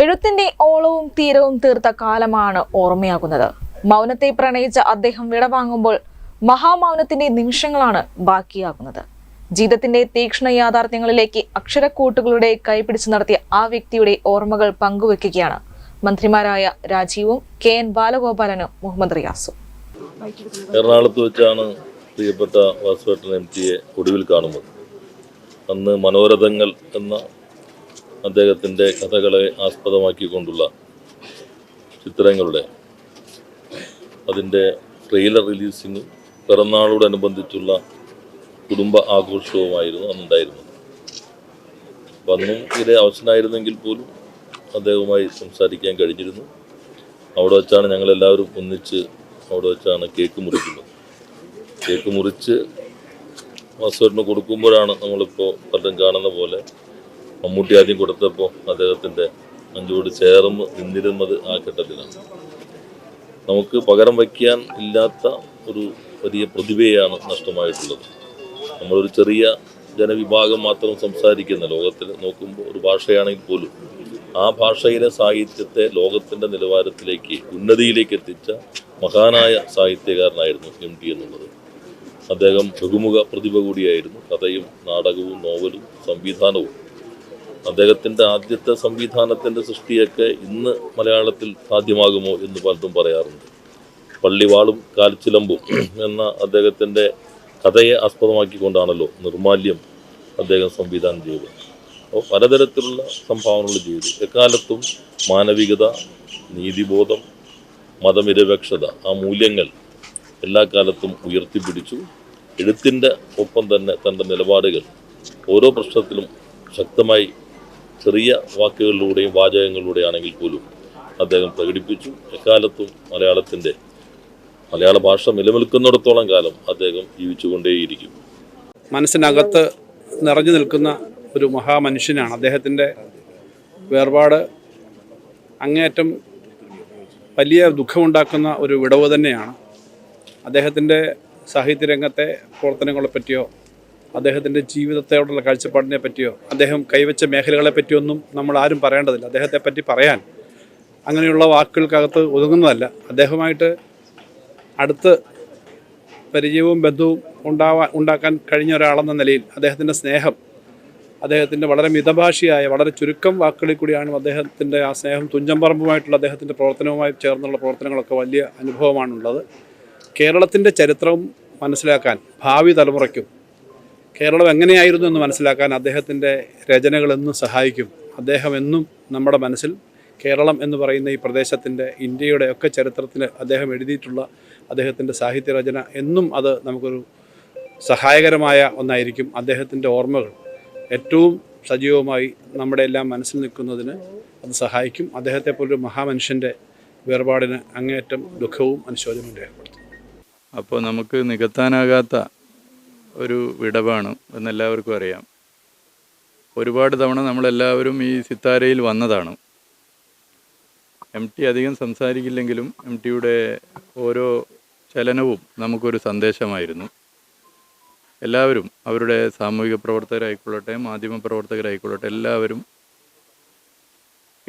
എഴുത്തിന്റെ ഓളവും തീരവും തീർത്ത കാലമാണ് ഓർമ്മയാകുന്നത്. മൗനത്തെ പ്രണയിച്ച അദ്ദേഹം വിടവാങ്ങുമ്പോൾ മഹാമൗനത്തിന്റെ നിമിഷങ്ങളാണ് ബാക്കിയാകുന്നത്. ജീവിതത്തിന്റെ തീക്ഷ്ണ യാഥാർത്ഥ്യങ്ങളിലേക്ക് അക്ഷരക്കൂട്ടുകളുടെ കൈപിടിച്ച് നടത്തിയ ആ വ്യക്തിയുടെ ഓർമ്മകൾ പങ്കുവെക്കുകയാണ് മന്ത്രിമാരായ രാജീവും കെ എൻ ബാലഗോപാലനും മുഹമ്മദ് റിയാസും. എറണാകുളത്ത് വെച്ചാണ് പ്രിയപ്പെട്ട വാസുവേട്ടൻ എം ടിയെ ഒടുവിൽ കാണുന്നത്. അന്ന് മനോരഥങ്ങൾ എന്ന അദ്ദേഹത്തിന്റെ കഥകളെ ആസ്പദമാക്കിക്കൊണ്ടുള്ള ചിത്രങ്ങളുടെ അതിന്റെ ട്രെയിലർ റിലീസിങ്ങും പിറന്നാളോടനുബന്ധിച്ചുള്ള കുടുംബ ആഘോഷവുമായിരുന്നു അന്നുണ്ടായിരുന്നത്. അപ്പം അന്നും ഇതിലെ അവസരമായിരുന്നെങ്കിൽ പോലും അദ്ദേഹവുമായി സംസാരിക്കാൻ കഴിഞ്ഞിരുന്നു. അവിടെ വെച്ചാണ് ഞങ്ങളെല്ലാവരും ഒന്നിച്ച് അവിടെ വെച്ചാണ് കേക്ക് മുറിക്കുന്നത്. കേക്ക് മുറിച്ച് വാസുവേട്ടന് കൊടുക്കുമ്പോഴാണ് നമ്മളിപ്പോൾ പലരും കാണുന്ന പോലെ മമ്മൂട്ടി ആദ്യം കൊടുത്തപ്പോൾ അദ്ദേഹത്തിന്റെ അഞ്ചോട് ചേർന്ന് നിന്നിരുന്നത് ആ ഘട്ടത്തിലാണ്. നമുക്ക് പകരം വയ്ക്കാൻ ഇല്ലാത്ത ഒരു വലിയ പ്രതിഭയാണ് നഷ്ടമായിട്ടുള്ളത്. നമ്മളൊരു ചെറിയ ജനവിഭാഗം മാത്രം സംസാരിക്കുന്ന ലോകത്തിൽ നോക്കുമ്പോൾ ഒരു ഭാഷയാണെങ്കിൽ പോലും ആ ഭാഷയിലെ സാഹിത്യത്തെ ലോകത്തിന്റെ നിലവാരത്തിലേക്ക് ഉന്നതിയിലേക്ക് എത്തിച്ച മഹാനായ സാഹിത്യകാരനായിരുന്നു എം ടി എന്നുള്ളത്. അദ്ദേഹം ബഹുമുഖ പ്രതിഭ കൂടിയായിരുന്നു. കഥയും നാടകവും നോവലും സംവിധാനവും അദ്ദേഹത്തിന്റെ ആദ്യത്തെ സംവിധാനത്തിന്റെ സൃഷ്ടിയൊക്കെ ഇന്ന് മലയാളത്തിൽ സാധ്യമാകുമോ എന്ന് പലതും പറയാറുണ്ട്. പള്ളിവാളും കാൽച്ചിലമ്പും എന്ന അദ്ദേഹത്തിന്റെ കഥയെ ആസ്പദമാക്കിക്കൊണ്ടാണല്ലോ നിർമാല്യം അദ്ദേഹം സംവിധാനം ചെയ്തത്. അപ്പോൾ പലതരത്തിലുള്ള സംഭാവനകൾ ചെയ്തു. എക്കാലത്തും മാനവികത നീതിബോധം മതനിരപേക്ഷത ആ മൂല്യങ്ങൾ എല്ലാ കാലത്തും ഉയർത്തിപ്പിടിച്ചു. എഴുത്തിന്റെ ഒപ്പം തന്നെ തന്റെ നിലപാടുകൾ ഓരോ പ്രശ്നത്തിലും ശക്തമായി ചെറിയ വാക്കുകളിലൂടെയും വാചകങ്ങളിലൂടെ ആണെങ്കിൽ പോലും അദ്ദേഹം പ്രകടിപ്പിച്ചു. എക്കാലത്തും മലയാളത്തിന്റെ മലയാള ഭാഷ നിലനിൽക്കുന്നിടത്തോളം കാലം അദ്ദേഹം ജീവിച്ചുകൊണ്ടേയിരിക്കും. മനസ്സിനകത്ത് നിറഞ്ഞു നിൽക്കുന്ന ഒരു മഹാമനുഷ്യനാണ്. അദ്ദേഹത്തിന്റെ വേർപാട് അങ്ങേയറ്റം വലിയ ദുഃഖമുണ്ടാക്കുന്ന ഒരു വിടവ് തന്നെയാണ്. അദ്ദേഹത്തിന്റെ സാഹിത്യരംഗത്തെ പ്രവർത്തനങ്ങളെ പറ്റിയോ അദ്ദേഹത്തിന്റെ ജീവിതത്തോടുള്ള കാഴ്ചപ്പാടിനെ പറ്റിയോ അദ്ദേഹം കൈവച്ച മേഖലകളെ പറ്റിയൊന്നും നമ്മൾ ആരും പറയേണ്ടതില്ല. അദ്ദേഹത്തെ പറ്റി പറയാൻ അങ്ങനെയുള്ള വാക്കുകൾക്കകത്ത് ഒതുങ്ങുന്നതല്ല. അദ്ദേഹമായിട്ട് അടുത്ത് പരിചയവും ബന്ധവും ഉണ്ടാവാൻ ഉണ്ടാക്കാൻ കഴിഞ്ഞ ഒരാളെന്ന നിലയിൽ അദ്ദേഹത്തിന്റെ സ്നേഹം അദ്ദേഹത്തിന്റെ വളരെ മിതഭാഷിയായ വളരെ ചുരുക്കം വാക്കുകളിൽ കൂടിയാണ് അദ്ദേഹത്തിന്റെ ആ സ്നേഹം തുഞ്ചമ്പറമ്പുമായിട്ടുള്ള അദ്ദേഹത്തിന്റെ പ്രവർത്തനവുമായി ചേർന്നുള്ള പ്രവർത്തനങ്ങളൊക്കെ വലിയ അനുഭവമാണുള്ളത്. കേരളത്തിന്റെ ചരിത്രം മനസ്സിലാക്കാൻ ഭാവി തലമുറയ്ക്കും കേരളം എങ്ങനെയായിരുന്നു എന്ന് മനസ്സിലാക്കാൻ അദ്ദേഹത്തിന്റെ രചനകൾ എന്നും സഹായിക്കും. അദ്ദേഹം എന്നും നമ്മുടെ മനസ്സിൽ കേരളം എന്ന് പറയുന്ന ഈ പ്രദേശത്തിന്റെ ഇന്ത്യയുടെ ഒക്കെ ചരിത്രത്തിന് അദ്ദേഹം എഴുതിയിട്ടുള്ള അദ്ദേഹത്തിന്റെ സാഹിത്യരചന എന്നും അത് നമുക്കൊരു സഹായകരമായ ഒന്നായിരിക്കും. അദ്ദേഹത്തിന്റെ ഓർമ്മകൾ ഏറ്റവും സജീവമായി നമ്മുടെ എല്ലാം മനസ്സിൽ നിൽക്കുന്നതിന് അത് സഹായിക്കും. അദ്ദേഹത്തെ പോലൊരു മഹാമനുഷ്യന്റെ വേർപാടിന് അങ്ങേയറ്റം ദുഃഖവും അനുശോചനവും രേഖപ്പെടുത്തും. അപ്പോൾ നമുക്ക് നികത്താനാകാത്ത ഒരു വിടവാണ് എന്നെല്ലാവർക്കും അറിയാം. ഒരുപാട് തവണ നമ്മളെല്ലാവരും ഈ സിത്താരയിൽ വന്നതാണ്. എം ടി അധികം സംസാരിക്കില്ലെങ്കിലും എം ടിയുടെ ഓരോ ചലനവും നമുക്കൊരു സന്ദേശമായിരുന്നു. എല്ലാവരും അവരുടെ സാമൂഹിക പ്രവർത്തകരായിക്കൊള്ളട്ടെ മാധ്യമ പ്രവർത്തകരായിക്കൊള്ളട്ടെ എല്ലാവരും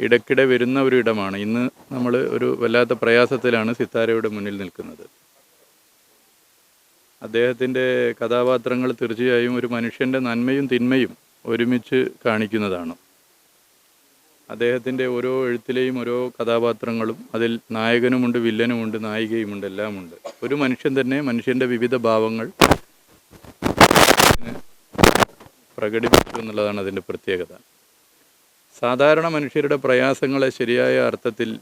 ഇടയ്ക്കിടെ വരുന്ന ഒരു ഇടമാണ്. ഇന്ന് നമ്മൾ ഒരു വല്ലാത്ത പ്രയാസത്തിലാണ് സിത്താരയുടെ മുന്നിൽ നിൽക്കുന്നത്. അദ്ദേഹത്തിന്റെ കഥാപാത്രങ്ങൾ തീർച്ചയായും ഒരു മനുഷ്യന്റെ നന്മയും തിന്മയും ഒരുമിച്ച് കാണിക്കുന്നതാണ്. അദ്ദേഹത്തിന്റെ ഓരോ എഴുത്തിലെയും ഓരോ കഥാപാത്രങ്ങളും അതിൽ നായകനുമുണ്ട് വില്ലനുമുണ്ട് നായികയുമുണ്ട് എല്ലാമുണ്ട്. ഒരു മനുഷ്യൻ തന്നെ മനുഷ്യന്റെ വിവിധ ഭാവങ്ങൾ പ്രകടിപ്പിച്ചു എന്നുള്ളതാണ് അതിന്റെ പ്രത്യേകത. സാധാരണ മനുഷ്യരുടെ പ്രയാസങ്ങളെ ശരിയായ അർത്ഥത്തിൽ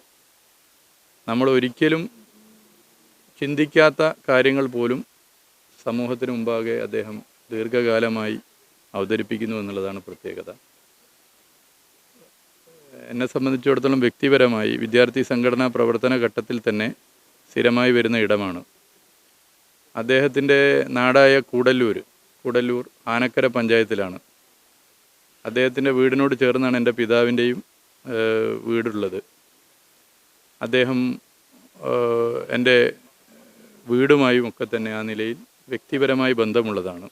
നമ്മൾ ഒരിക്കലും ചിന്തിക്കാത്ത കാര്യങ്ങൾ പോലും സമൂഹത്തിന് മുമ്പാകെ അദ്ദേഹം ദീർഘകാലമായി അവതരിപ്പിക്കുന്നു എന്നുള്ളതാണ് പ്രത്യേകത. എന്നെ സംബന്ധിച്ചിടത്തോളം വ്യക്തിപരമായി വിദ്യാർത്ഥി സംഘടനാ പ്രവർത്തന ഘട്ടത്തിൽ തന്നെ സ്ഥിരമായി വരുന്ന ഇടമാണ്. അദ്ദേഹത്തിന്റെ നാടായ കൂടല്ലൂർ കൂടല്ലൂർ ആനക്കര പഞ്ചായത്തിലാണ്. അദ്ദേഹത്തിന്റെ വീടിനോട് ചേർന്നാണ് എന്റെ പിതാവിന്റെയും വീടുള്ളത്. അദ്ദേഹം എന്റെ വീടുമായും ഒക്കെ തന്നെ ആ നിലയിൽ വ്യക്തിപരമായി ബന്ധമുള്ളതാണ്.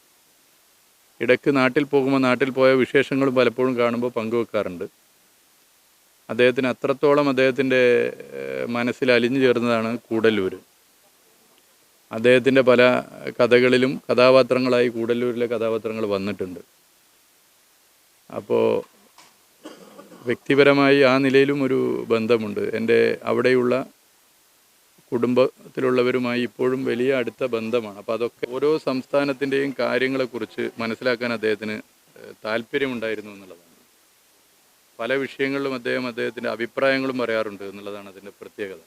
ഇടയ്ക്ക് നാട്ടിൽ പോകുമ്പോൾ നാട്ടിൽ പോയ വിശേഷങ്ങളും പലപ്പോഴും കാണുമ്പോൾ പങ്കുവെക്കാറുണ്ട്. അദ്ദേഹത്തിന് അത്രത്തോളം അദ്ദേഹത്തിന്റെ മനസ്സിൽ അലിഞ്ഞു ചേർന്നതാണ് കൂടല്ലൂർ അദ്ദേഹത്തിന്റെ പല കഥകളിലും കഥാപാത്രങ്ങളായി കൂടല്ലൂരിലെ കഥാപാത്രങ്ങൾ വന്നിട്ടുണ്ട്. അപ്പോൾ വ്യക്തിപരമായി ആ നിലയിലും ഒരു ബന്ധമുണ്ട്. എന്റെ അവിടെയുള്ള കുടുംബത്തിലുള്ളവരുമായി ഇപ്പോഴും വലിയ അടുത്ത ബന്ധമാണ്. അപ്പോൾ അതൊക്കെ ഓരോ സംസ്ഥാനത്തിന്റെയും കാര്യങ്ങളെക്കുറിച്ച് മനസ്സിലാക്കാൻ അദ്ദേഹത്തിന് താല്പര്യമുണ്ടായിരുന്നു എന്നുള്ളതാണ്. പല വിഷയങ്ങളിലും അദ്ദേഹം അദ്ദേഹത്തിന്റെ അഭിപ്രായങ്ങളും പറയാറുണ്ട് എന്നുള്ളതാണ് അതിന്റെ പ്രത്യേകത.